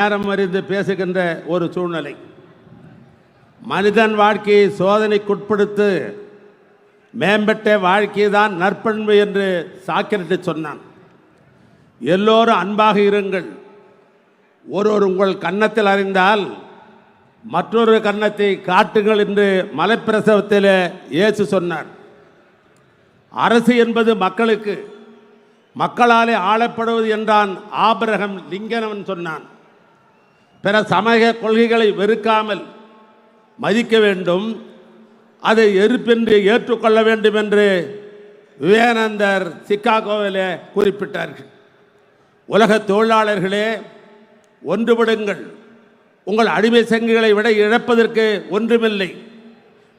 நேரம் அறிந்து பேசுகின்ற ஒரு சூழ்நிலை. மனிதன் வாழ்க்கையை சோதனைக்குட்படுத்து மேம்பட்ட வாழ்க்கை தான் நற்பண்பு என்று சாக்கிரட்டு சொன்னான். எல்லோரும் அன்பாக இருங்கள். ஒருவர் உங்கள் கன்னத்தில் அறிந்தால் மற்றொரு கன்னத்தை காட்டுங்கள் என்று மலைப்பிரசவத்தில் இயேசு சொன்னார். அரசு என்பது மக்களுக்கு மக்களாலே ஆளப்படுவது என்றான் ஆபிரகம் லிங்கனவன் சொன்னான். பிற சமய கொள்கைகளை வெறுக்காமல் மதிக்க வேண்டும் அதை எதிர்ப்பென்று ஏற்றுக்கொள்ள வேண்டும் என்று விவேகானந்தர் சிக்காகோவிலே குறிப்பிட்டார்கள். உலக தொழிலாளர்களே ஒன்றுபடுங்கள். உங்கள் அடிமை சங்கிகளை விட இழப்பதற்கு ஒன்றுமில்லை.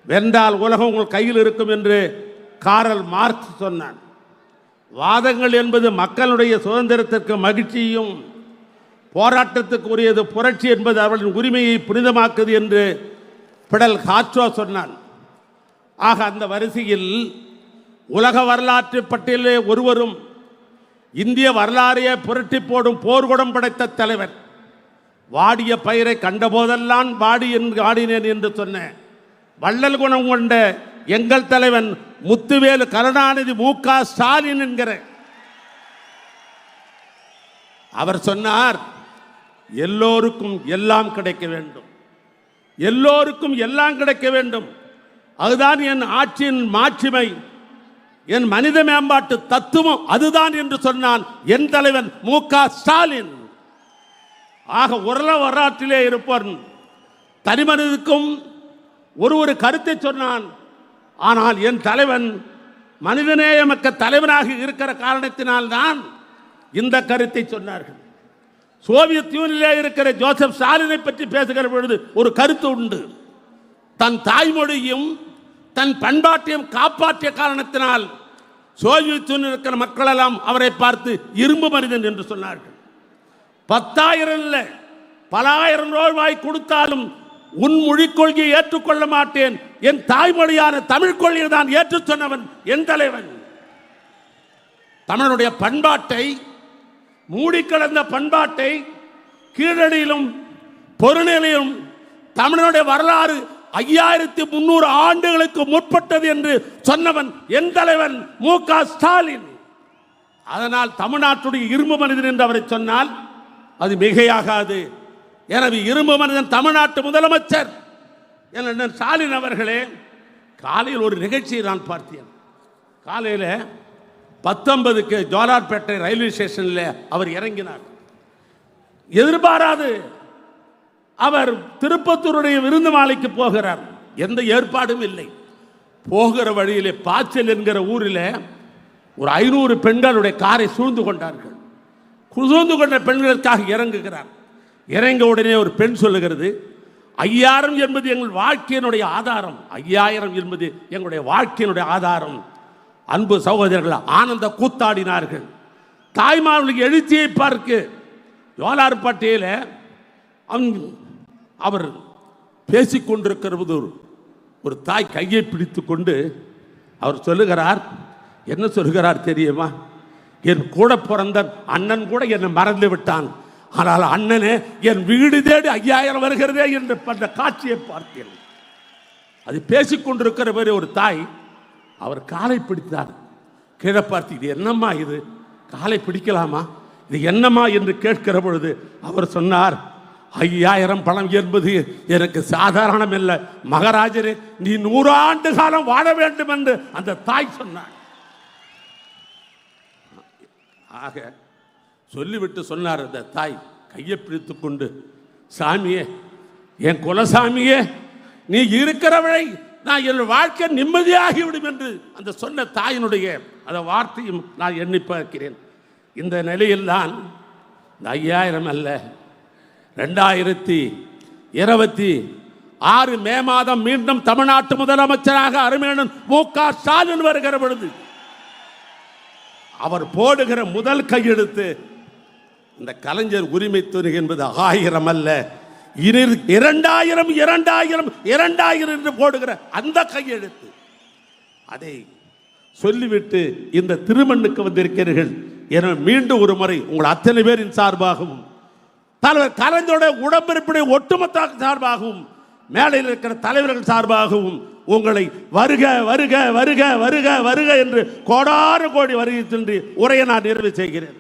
வென்றால் உலகம் உங்கள் கையில் இருக்கும் என்று காரல் மார்க்ஸ் சொன்னான். வாதங்கள் என்பது மக்களுடைய சுதந்திரத்திற்கு மகிழ்ச்சியும் போராட்டத்துக்கு உரியது புரட்சி என்பது அவர்களின் உரிமையை புனிதமாக்குது என்று பிடல் காற்றோ சொன்னான். ஆக அந்த வரிசையில் உலக வரலாற்று பட்டியலே ஒருவரும் இந்திய வரலாறையே புரட்டி போடும் போர்க்குடம் படைத்த தலைவர். வாடிய பயிரை கண்டபோதெல்லாம் வாடி என்று வாடினேன் என்று சொன்ன வள்ளல் குணம் கொண்ட எங்கள் தலைவன் முத்துவேலு கருணாநிதி மு. க. ஸ்டாலின் என்கிற அவர் சொன்னார் எல்லோருக்கும் எல்லாம் கிடைக்க வேண்டும். எல்லோருக்கும் எல்லாம் கிடைக்க வேண்டும். அதுதான் என் ஆட்சியின் மாட்சிமை. என் மனித மேம்பாட்டு தத்துவம் அதுதான் என்று சொன்னான் என் தலைவன் மு க ஸ்டாலின். ஆக உரல வரலாற்றிலே இருப்பவன். தனிமனிதனுக்கும் ஒரு ஒரு கருத்தை சொன்னான். ஆனால் என் தலைவன் மனிதநேயமக்க தலைவனாக இருக்கிற காரணத்தினால்தான் இந்த கருத்தை சொன்னார்கள். சோவியத் யூனியனிலே இருக்கிற ஜோசப் ஸ்டாலினை பற்றி பேசுகிற பொழுது ஒரு கருத்து உண்டு. தன் தாய்மொழியும் தன் பண்பாட்டையும் காப்பாற்றிய காரணத்தினால் சோவியத் யூனியனில் இருக்கிற மக்களெல்லாம் அவரை பார்த்து இரும்பு மனிதன் என்று சொன்னார்கள். பத்தாயிரம் இல்லை பல ஆயிரம் ரூபாய் கொடுத்தாலும் உன் மொழிக் கொள்கையை ஏற்றுக்கொள்ள மாட்டேன் என் தாய்மொழியான தமிழ் கொள்கையை தான் ஏற்றுச் சொன்னவன் என் தலைவன். தமிழனுடைய பண்பாட்டை மூடிக்கிடந்த பண்பாட்டை கீழடியிலும் பொருளிலும் தமிழனுடைய வரலாறு ஐயாயிரத்தி முன்னூறு ஆண்டுகளுக்கு முற்பட்டது என்று சொன்னவன் என் தலைவன் மு க ஸ்டாலின். அதனால் தமிழ்நாட்டுடைய இரும்பு மனிதன் என்று அவரை சொன்னால் அது மிகையாகாது. எனவே இரும்பு மனிதன் தமிழ்நாட்டு முதலமைச்சர் என ஸ்டாலின் அவர்களே காலையில் ஒரு நிகழ்ச்சியை நான் பார்த்தேன். காலையில் பத்தொன்பதுக்கு ஜோலார்பேட்டை ரயில்வே ஸ்டேஷனில் அவர் இறங்கினார். எதிர்பாராது அவர் திருப்பத்தூருடைய விருந்து மாலைக்கு போகிறார். எந்த ஏற்பாடும் இல்லை. போகிற வழியிலே பாய்ச்சல் என்கிற ஊரில் ஒரு ஐநூறு பெண்களுடைய காரை சூழ்ந்து கொண்டார்கள். சூழ்ந்து கொண்ட பெண்களுக்காக இறங்குகிறார். இறங்க உடனே ஒரு பெண் சொல்லுகிறது ஐயாயிரம் என்பது எங்கள் வாழ்க்கையினுடைய ஆதாரம். ஐயாயிரம் என்பது எங்களுடைய வாழ்க்கையினுடைய ஆதாரம். அன்பு சகோதரர்கள் ஆனந்த கூத்தாடினார்கள். தாய்மார்களுக்கு எழுச்சியை பார்க்கு ஜோலார்பட்டியில் அவன் அவர் பேசிக்கொண்டிருக்கிறது ஒரு ஒரு தாய் கையை பிடித்து கொண்டு அவர் சொல்லுகிறார் என்ன சொல்லுகிறார் தெரியுமா? என் கூட பிறந்த அண்ணன் கூட என்னை மறந்து விட்டான். ஆனால் அண்ணனே என் வீடு தேடி ஐயாயிரம் வருகிறதே என்று அந்த காட்சியை பார்த்தேன். அது பேசிக்கொண்டிருக்கிற மாதிரி ஒரு தாய் அவர் காலை பிடித்தார். கீழே பார்த்து இது என்னம்மா இது? காலை பிடிக்கலாமா? இது என்னம்மா என்று கேட்கிற பொழுது அவர் சொன்னார் ஐயாயிரம் பணம் என்பது எனக்கு சாதாரணம் இல்லை மகராஜரே நீ நூறாண்டு காலம் வாழ வேண்டும் என்று அந்த தாய் சொன்னார் ஆக சொல்லிவிட்டு சொன்னார் அந்த தாய் கையை பிடித்து கொண்டு சாமியே என் குலசாமியே நீ இருக்கிறவளை நான் என் வாழ்க்கை நிம்மதியாகிவிடும் என்று அந்த சொன்ன தாயினுடைய அந்த வார்த்தையும் நான் எண்ணி பார்க்கிறேன். இந்த நிலையில்தான் இந்த ஐயாயிரம் அல்ல ரெண்டாயிரத்தி இருபத்தி ஆறு மே மாதம் மீண்டும் தமிழ்நாட்டு முதலமைச்சராக அருமையன் மு க ஸ்டாலின் வருகிற பொழுது அவர் போடுகிற முதல் கையெழுத்து இந்த கலைஞர் உரிமை துறை என்பது ஆயிரம் அல்ல இரண்டாயிரம் இரண்டாயிரம் இரண்டாயிரம் என்று போடுகிற அந்த கையெழுத்து. அதை சொல்லிவிட்டு இந்த திருமண்ணுக்கு வந்திருக்கிறீர்கள். என மீண்டும் ஒரு முறை உங்கள் அத்தனை பேரின் சார்பாகவும் தலைவர் கலைஞருடைய உடம்பிருப்பினை ஒட்டுமொத்த சார்பாகவும் மேலையில் இருக்கிற தலைவர்கள் சார்பாகவும் உங்களை வருக வருக வருக வருக வருக என்று கோடாறு கோடி வருகை சென்று உரையை நான் நிறைவு செய்கிறேன்.